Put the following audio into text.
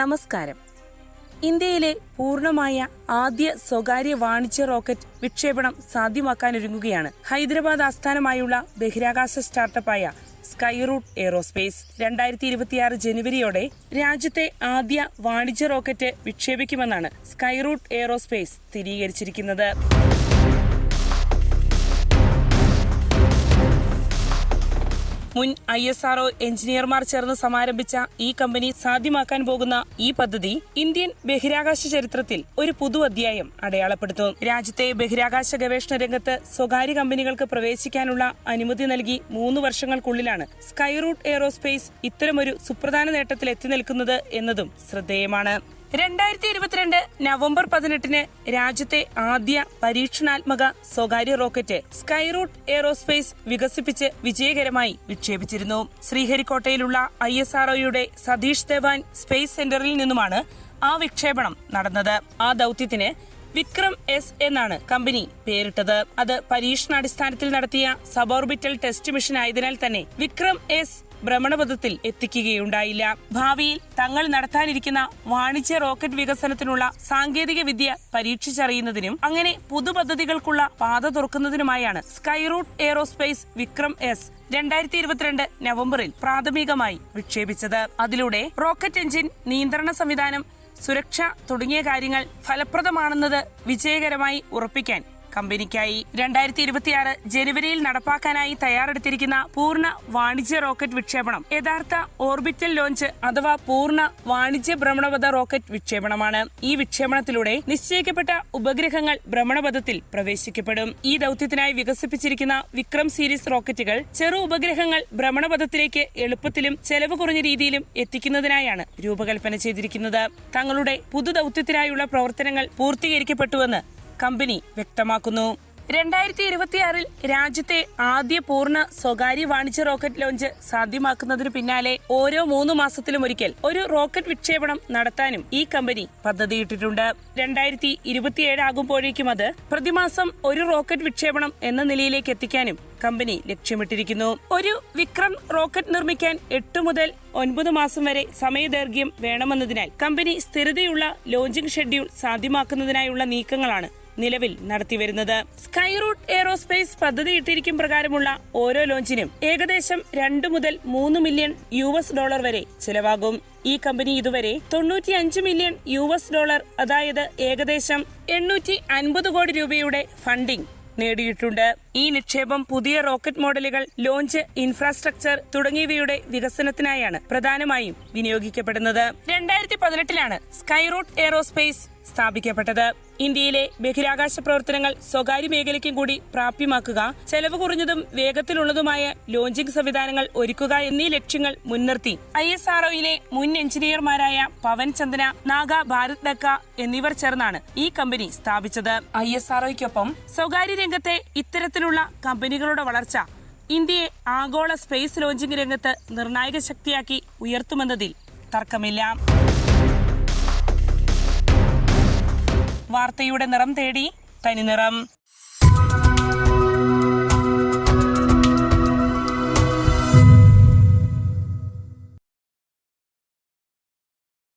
നമസ്കാരം. ഇന്ത്യയിലെ പൂർണമായ ആദ്യ സ്വകാര്യ വാണിജ്യ റോക്കറ്റ് വിക്ഷേപണം സാധ്യമാക്കാനൊരുങ്ങുകയാണ് ഹൈദരാബാദ് ആസ്ഥാനമായുള്ള ബഹിരാകാശ സ്റ്റാർട്ടപ്പായ സ്കൈറൂട്ട് എയ്റോസ്പേസ് രണ്ടായിരത്തി ഇരുപത്തിയാറ് ജനുവരിയോടെ രാജ്യത്തെ ആദ്യ വാണിജ്യ റോക്കറ്റ് വിക്ഷേപിക്കുമെന്നാണ് സ്കൈറൂട്ട് എയ്റോസ്പേസ് സ്ഥിരീകരിച്ചിരിക്കുന്നത്. മുൻ ഐ എസ് ആർഒ എഞ്ചിനീയർമാർ ചേർന്ന് സമാരംഭിച്ച ഈ കമ്പനി സാധ്യമാക്കാൻ പോകുന്ന ഈ പദ്ധതി ഇന്ത്യൻ ബഹിരാകാശ ചരിത്രത്തിൽ ഒരു പുതു അധ്യായം അടയാളപ്പെടുത്തും രാജ്യത്തെ ബഹിരാകാശ ഗവേഷണ രംഗത്ത് സ്വകാര്യ കമ്പനികൾക്ക് പ്രവേശിക്കാനുള്ള അനുമതി നൽകി മൂന്ന് വർഷങ്ങൾക്കുള്ളിലാണ് സ്കൈറൂട്ട് എയ്റോസ്പേസ് ഇത്തരമൊരു സുപ്രധാന നേട്ടത്തിൽ എത്തി നിൽക്കുന്നത് എന്നതും ശ്രദ്ധേയമാണ്. രണ്ടായിരത്തി ഇരുപത്തിരണ്ട് നവംബർ പതിനെട്ടിന് രാജ്യത്തെ ആദ്യ പരീക്ഷണാത്മക സ്വകാര്യ റോക്കറ്റ് സ്കൈറൂട്ട് എയറോസ്പേസ് വികസിപ്പിച്ച് വിജയകരമായി വിക്ഷേപിച്ചിരുന്നു. ശ്രീഹരിക്കോട്ടയിലുള്ള ഐ എസ് ആർഒയുടെ സതീഷ് ധവാൻ സ്പേസ് സെന്ററിൽ നിന്നുമാണ് ആ വിക്ഷേപണം നടന്നത്. ആ ദൗത്യത്തിന് വിക്രം എസ് എന്നാണ് കമ്പനി പേരിട്ടത്. അത് പരീക്ഷണാടിസ്ഥാനത്തിൽ നടത്തിയ സബോർബിറ്റൽ ടെസ്റ്റ് മിഷൻ ആയതിനാൽ തന്നെ വിക്രം എസ് ഭ്രമണപഥത്തിൽ എത്തിക്കുകയുണ്ടായില്ല. ഭാവിയിൽ തങ്ങൾ നടത്താനിരിക്കുന്ന വാണിജ്യ റോക്കറ്റ് വികസനത്തിനുള്ള സാങ്കേതിക വിദ്യ പരീക്ഷിച്ചറിയുന്നതിനും അങ്ങനെ പുതുപദ്ധതികൾക്കുള്ള പാത തുറക്കുന്നതിനുമായാണ് സ്കൈറൂട്ട് എയ്റോസ്പേസ് വിക്രം എസ് രണ്ടായിരത്തി ഇരുപത്തിരണ്ട് നവംബറിൽ പ്രാഥമികമായി വിക്ഷേപിച്ചത്. അതിലൂടെ റോക്കറ്റ് എഞ്ചിൻ നിയന്ത്രണ സംവിധാനം സുരക്ഷ തുടങ്ങിയ കാര്യങ്ങൾ ഫലപ്രദമാണെന്നത് വിജയകരമായി ഉറപ്പിക്കാൻ കമ്പനിക്കായി രണ്ടായിരത്തി ഇരുപത്തിയാറ് ജനുവരിയിൽ നടപ്പാക്കാനായി തയ്യാറെടുത്തിരിക്കുന്ന പൂർണ വാണിജ്യ റോക്കറ്റ് വിക്ഷേപണം. യഥാർത്ഥ ഓർബിറ്റൽ ലോഞ്ച് അഥവാ പൂർണ വാണിജ്യ ഭ്രമണപഥ റോക്കറ്റ് വിക്ഷേപണമാണ്. ഈ വിക്ഷേപണത്തിലൂടെ നിശ്ചയിക്കപ്പെട്ട ഉപഗ്രഹങ്ങൾ ഭ്രമണപഥത്തിൽ പ്രവേശിക്കപ്പെടും. ഈ ദൗത്യത്തിനായി വികസിപ്പിച്ചിരിക്കുന്ന വിക്രം സീരീസ് റോക്കറ്റുകൾ ചെറു ഉപഗ്രഹങ്ങൾ ഭ്രമണപഥത്തിലേക്ക് എളുപ്പത്തിലും ചെലവ് കുറഞ്ഞ രീതിയിലും എത്തിക്കുന്നതിനായാണ് രൂപകൽപ്പന ചെയ്തിരിക്കുന്നത്. തങ്ങളുടെ പുതു ദൗത്യത്തിനായുള്ള പ്രവർത്തനങ്ങൾ പൂർത്തീകരിക്കപ്പെട്ടുവെന്ന് കമ്പനി വ്യക്തമാക്കുന്നു. രണ്ടായിരത്തി ഇരുപത്തിയാറിൽ രാജ്യത്തെ ആദ്യ പൂർണ സ്വകാര്യ വാണിജ്യ റോക്കറ്റ് ലോഞ്ച് സാധ്യമാക്കുന്നതിന് പിന്നാലെ ഓരോ മൂന്ന് മാസത്തിലും ഒരിക്കൽ ഒരു റോക്കറ്റ് വിക്ഷേപണം നടത്താനും ഈ കമ്പനി പദ്ധതിയിട്ടിട്ടുണ്ട്. രണ്ടായിരത്തി ഇരുപത്തിയേഴ് ആകുമ്പോഴേക്കും അത് പ്രതിമാസം ഒരു റോക്കറ്റ് വിക്ഷേപണം എന്ന നിലയിലേക്ക് എത്തിക്കാനും കമ്പനി ലക്ഷ്യമിട്ടിരിക്കുന്നു. ഒരു വിക്രം റോക്കറ്റ് നിർമ്മിക്കാൻ എട്ട് മുതൽ ഒൻപത് മാസം വരെ സമയദൈർഘ്യം വേണമെന്നതിനാൽ കമ്പനി സ്ഥിരതയുള്ള ലോഞ്ചിംഗ് ഷെഡ്യൂൾ സാധ്യമാക്കുന്നതിനായുള്ള നീക്കങ്ങളാണ് നിലവിൽ നടത്തിവരുന്നത്. സ്കൈറൂട്ട് എയ്റോസ്പേസ് പദ്ധതിയിട്ടിരിക്കും പ്രകാരമുള്ള ഓരോ ലോഞ്ചിനും ഏകദേശം രണ്ട് മുതൽ മൂന്ന് മില്യൺ യു എസ് ഡോളർ വരെ ചിലവാകും. ഈ കമ്പനി ഇതുവരെ തൊണ്ണൂറ്റിയഞ്ച് മില്യൺ യു എസ് ഡോളർ അതായത് ഏകദേശം എണ്ണൂറ്റി അൻപത് കോടി രൂപയുടെ ഫണ്ടിംഗ് നേടിയിട്ടുണ്ട്. ഈ നിക്ഷേപം പുതിയ റോക്കറ്റ് മോഡലുകൾ ലോഞ്ച് ഇൻഫ്രാസ്ട്രക്ചർ തുടങ്ങിയവയുടെ വികസനത്തിനായാണ് പ്രധാനമായും വിനിയോഗിക്കപ്പെടുന്നത്. രണ്ടായിരത്തി പതിനെട്ടിലാണ് സ്കൈറൂട്ട് എയറോസ്പേസ് സ്ഥാപിക്കപ്പെട്ടത്. ഇന്ത്യയിലെ ബഹിരാകാശ പ്രവർത്തനങ്ങൾ സ്വകാര്യ മേഖലയ്ക്കും കൂടി പ്രാപ്യമാക്കുക ചെലവ് കുറഞ്ഞതും വേഗത്തിലുള്ളതുമായ ലോഞ്ചിംഗ് സംവിധാനങ്ങൾ ഒരുക്കുക എന്നീ ലക്ഷ്യങ്ങൾ മുൻനിർത്തി ഐ എസ് ആർഒയിലെ മുൻ എഞ്ചിനീയർമാരായ പവൻ ചന്ദന നാഗ ഭാരത് ഡക്ക എന്നിവർ ചേർന്നാണ് ഈ കമ്പനി സ്ഥാപിച്ചത്. ഐ എസ് ആർഒയ്ക്കൊപ്പം സ്വകാര്യ രംഗത്തെ ഇത്തരത്തിലുള്ള കമ്പനികളുടെ വളർച്ച ഇന്ത്യയെ ആഗോള സ്പേസ് ലോഞ്ചിംഗ് രംഗത്ത് നിർണായക ശക്തിയാക്കി ഉയർത്തുമെന്നതിൽ തർക്കമില്ല. വാർത്തയുടെ നിറം തേടി തനിനിറം